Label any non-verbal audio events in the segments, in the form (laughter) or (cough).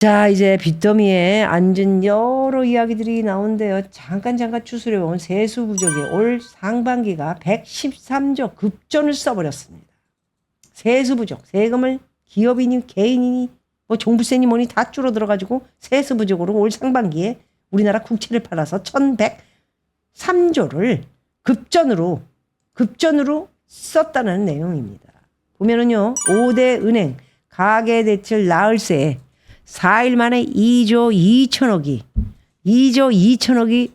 자, 이제 빚더미에 앉은 여러 이야기들이 나오는데요. 잠깐 잠깐 추스려 보면 세수 부족의 올 상반기가 113조 급전을 써버렸습니다. 세수 부족, 세금을 기업이니 개인이니 뭐 종부세니 뭐니 다 줄어 들어가지고 세수 부족으로 올 상반기에 우리나라 국채를 팔아서 1103조를 급전으로 급전으로 썼다는 내용입니다. 보면은요, 5대 은행 가계 대출 나흘세 4일 만에 2조 2천억이 2조 2천억이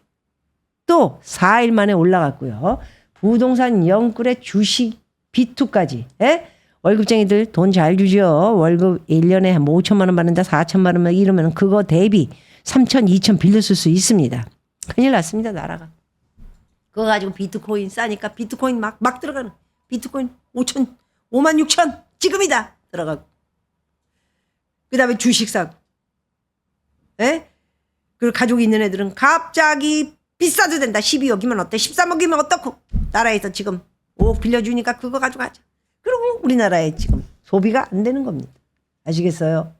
또 4일 만에 올라갔고요. 부동산 영끌의 주식 비투까지. 예? 월급쟁이들 돈 잘 주죠. 월급 1년에 한 5천만 원 받는다, 4천만 원만 이러면 그거 대비 3천, 2천 빌려 쓸 수 있습니다. 큰일 났습니다, 나라가. 그거 가지고 비트코인 싸니까 비트코인 막, 막 들어가는. 비트코인 5천, 5만 6천 지금이다 들어가고. 그 다음에 주식 사고. 예? 그리고 가족이 있는 애들은 갑자기 비싸도 된다. 12억이면 어때? 13억이면 어떻고? 나라에서 지금 5억 빌려주니까 그거 가져가자. 그리고 우리나라에 지금 소비가 안 되는 겁니다. 아시겠어요?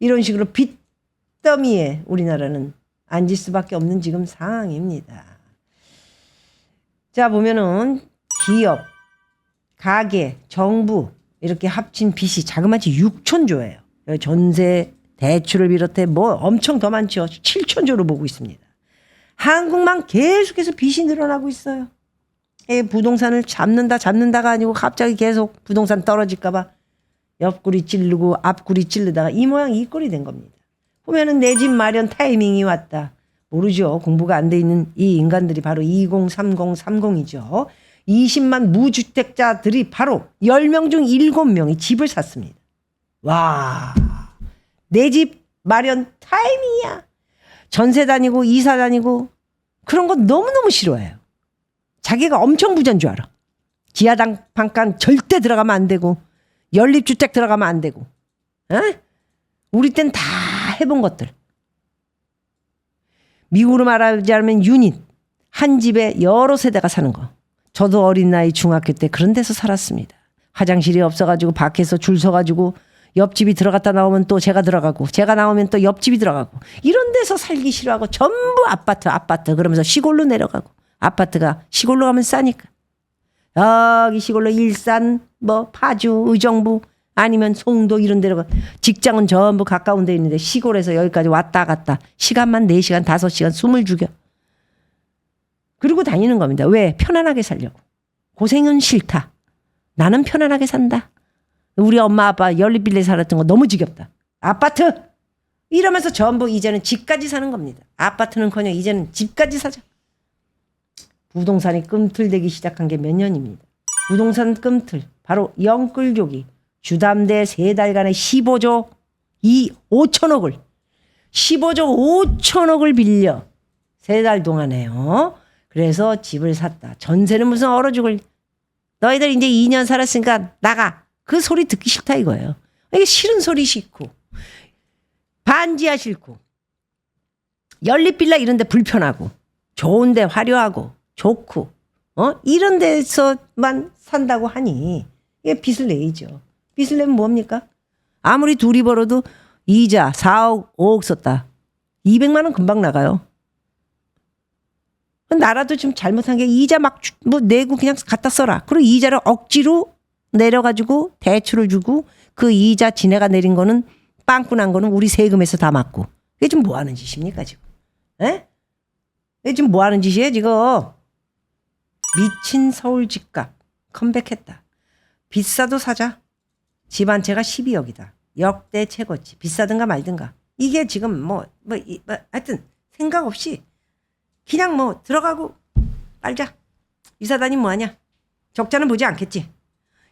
이런 식으로 빚더미에 우리나라는 앉을 수밖에 없는 지금 상황입니다. 자, 보면은 기업, 가계, 정부 이렇게 합친 빚이 자그마치 6천조예요. 전세, 대출을 비롯해 뭐 엄청 더 많죠. 7천조로 보고 있습니다. 한국만 계속해서 빚이 늘어나고 있어요. 예, 부동산을 잡는다 잡는다가 아니고 갑자기 계속 부동산 떨어질까봐 옆구리 찌르고 앞구리 찌르다가 이 모양 이 꼴이 된 겁니다. 보면은 내 집 마련 타이밍이 왔다. 모르죠. 공부가 안 돼 있는 이 인간들이 바로 203030이죠. 20만 무주택자들이 바로 10명 중 7명이 집을 샀습니다. 와. 내 집 마련 타이밍이야. 전세 다니고 이사 다니고 그런 거 너무너무 싫어해요. 자기가 엄청 부자인 줄 알아. 지하당 방간 절대 들어가면 안 되고 연립주택 들어가면 안 되고. 에? 우리 땐 다 해본 것들. 미국으로 말하자면 유닛. 한 집에 여러 세대가 사는 거. 저도 어린 나이 중학교 때 그런 데서 살았습니다. 화장실이 없어가지고 밖에서 줄 서가지고 옆집이 들어갔다 나오면 또 제가 들어가고 제가 나오면 또 옆집이 들어가고 이런 데서 살기 싫어하고 전부 아파트 아파트. 그러면서 시골로 내려가고. 아파트가 시골로 가면 싸니까. 여기 시골로 일산 뭐 파주 의정부 아니면 송도 이런 데로 가. 직장은 전부 가까운 데 있는데 시골에서 여기까지 왔다 갔다. 시간만 4시간 5시간 숨을 죽여. 그리고 다니는 겁니다. 왜? 편안하게 살려고. 고생은 싫다. 나는 편안하게 산다 우리 엄마 아빠 연립빌레 살았던 거 너무 지겹다. 아파트 이러면서 전부 이제는 집까지 사는 겁니다. 아파트는커녕 이제는 집까지 사자. 부동산이 끔틀대기 시작한 게 몇 년입니다. 부동산 끔틀 바로 영끌족이 주담대 세 달간의 15조 2 5천억을 15조 5천억을 빌려 세 달 동안에요. 그래서 집을 샀다. 전세는 무슨 얼어 죽을 너희들 이제 2년 살았으니까 나가. 그 소리 듣기 싫다 이거예요. 이게 싫은 소리 싫고 반지하 싫고 연립빌라 이런 데 불편하고 좋은데 화려하고 좋고 어 이런 데서만 산다고 하니 이게 빚을 내야죠. 빚을 내면 뭡니까? 아무리 둘이 벌어도 이자 4억 5억 썼다. 200만 원 금방 나가요. 나라도 좀 잘못한 게 이자 막 뭐 내고 그냥 갖다 써라. 그리고 이자를 억지로 내려가지고 대출을 주고 그 이자 지네가 내린 거는 빵꾸 난 거는 우리 세금에서 다 맞고 이게 지금 뭐 하는 짓입니까 지금? 에? 이게 지금 뭐 하는 짓이에요 지금? 미친 서울 집값 컴백했다. 비싸도 사자. 집 한 채가 12억이다. 역대 최고치. 비싸든가 말든가. 이게 지금 뭐, 뭐, 이, 뭐, 하여튼 생각 없이 그냥 뭐 들어가고 빨자. 이사단이 뭐하냐? 적자는 보지 않겠지.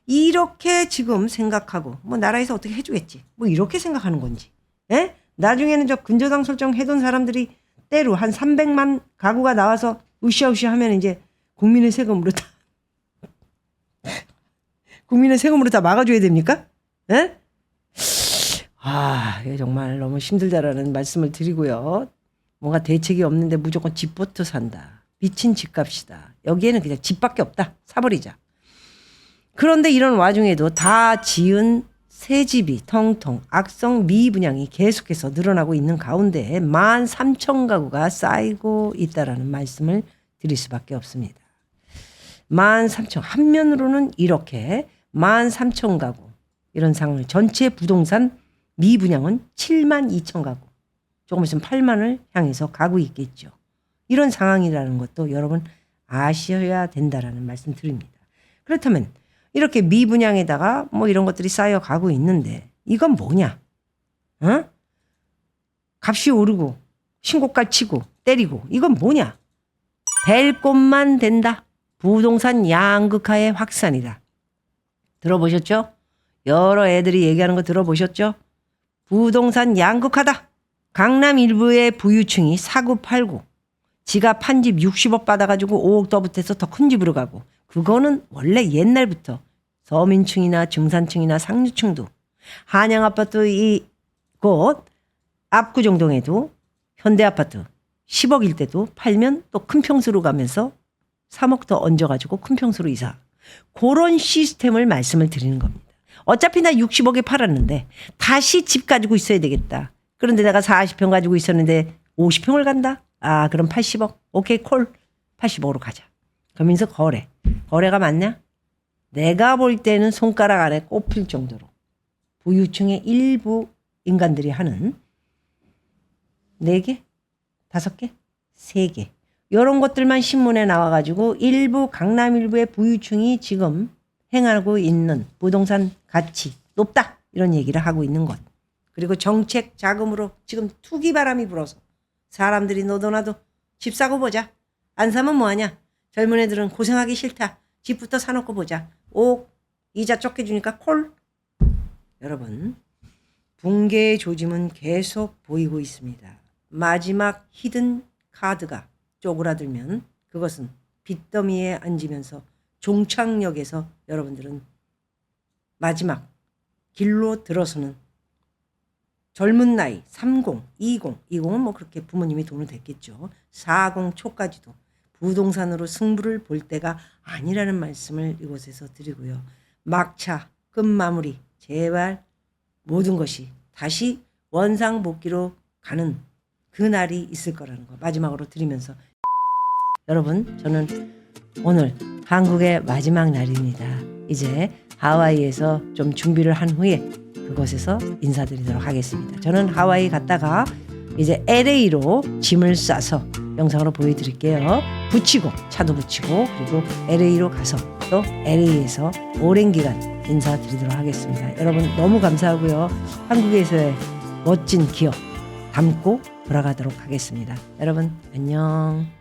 이렇게 지금 생각하고 뭐 나라에서 어떻게 해주겠지 뭐 이렇게 생각하는 건지 예? 나중에는 저 근저당 설정 해둔 사람들이 때로 한 300만 가구가 나와서 으쌰으쌰 하면 이제 국민의 세금으로 다 (laughs) 국민의 세금으로 다 막아줘야 됩니까? 예? 아, 이게 정말 너무 힘들다라는 말씀을 드리고요. 뭔가 대책이 없는데 무조건 집부터 산다. 미친 집값이다. 여기에는 그냥 집밖에 없다. 사버리자. 그런데 이런 와중에도 다 지은 새 집이 텅텅 악성 미분양이 계속해서 늘어나고 있는 가운데 13,000 가구가 쌓이고 있다라는 말씀을 드릴 수밖에 없습니다. 13,000 한 면으로는 이렇게 13,000 가구 이런 상황을 전체 부동산 미분양은 7만 2천 가구 조금 있으면 8만을 향해서 가고 있겠죠. 이런 상황이라는 것도 여러분 아셔야 된다라는 말씀 드립니다. 그렇다면 이렇게 미분양에다가 뭐 이런 것들이 쌓여 가고 있는데 이건 뭐냐? 어? 값이 오르고 신고가 치고 때리고 이건 뭐냐? 될 곳만 된다. 부동산 양극화의 확산이다. 들어보셨죠? 여러 애들이 얘기하는 거 들어보셨죠? 부동산 양극화다. 강남 일부의 부유층이 사고 팔고 지가 판 집 60억 받아가지고 5억 더 붙여서 더 큰 집으로 가고 그거는 원래 옛날부터 서민층이나 중산층이나 상류층도 한양 아파트 이곳 압구정동에도 현대 아파트 10억일 때도 팔면 또 큰 평수로 가면서 3억 더 얹어가지고 큰 평수로 이사. 그런 시스템을 말씀을 드리는 겁니다. 어차피 나 60억에 팔았는데 다시 집 가지고 있어야 되겠다. 그런데 내가 40평 가지고 있었는데 50평을 간다? 아, 그럼 80억. 오케이, 콜. 80억으로 가자. 그러면서 거래. 거래가 맞냐? 내가 볼 때는 손가락 안에 꼽힐 정도로 부유층의 일부 인간들이 하는 4개? 5개? 3개. 이런 것들만 신문에 나와가지고 일부 강남 일부의 부유층이 지금 행하고 있는 부동산 가치 높다 이런 얘기를 하고 있는 것. 그리고 정책 자금으로 지금 투기 바람이 불어서 사람들이 너도나도 집 사고 보자. 안 사면 뭐하냐? 젊은 애들은 고생하기 싫다. 집부터 사놓고 보자. 오 이자 적게 주니까 콜. 여러분 붕괴의 조짐은 계속 보이고 있습니다. 마지막 히든 카드가 쪼그라들면 그것은 빚더미에 앉으면서 종착역에서 여러분들은 마지막 길로 들어서는 젊은 나이 30, 20, 20은 뭐 그렇게 부모님이 돈을 댔겠죠. 40 초까지도 부동산으로 승부를 볼 때가 아니라는 말씀을 이곳에서 드리고요. 막차 끝마무리 제발 모든 것이 다시 원상복귀로 가는 그 날이 있을 거라는 거 마지막으로 드리면서 (laughs) 여러분 저는 오늘 한국의 마지막 날입니다. 이제 하와이에서 좀 준비를 한 후에 그곳에서 인사드리도록 하겠습니다. 저는 하와이 갔다가 이제 LA로 짐을 싸서 영상으로 보여드릴게요. 붙이고 차도 붙이고 그리고 LA로 가서 또 LA에서 오랜 기간 인사드리도록 하겠습니다. 여러분 너무 감사하고요. 한국에서의 멋진 기억 담고 돌아가도록 하겠습니다. 여러분 안녕.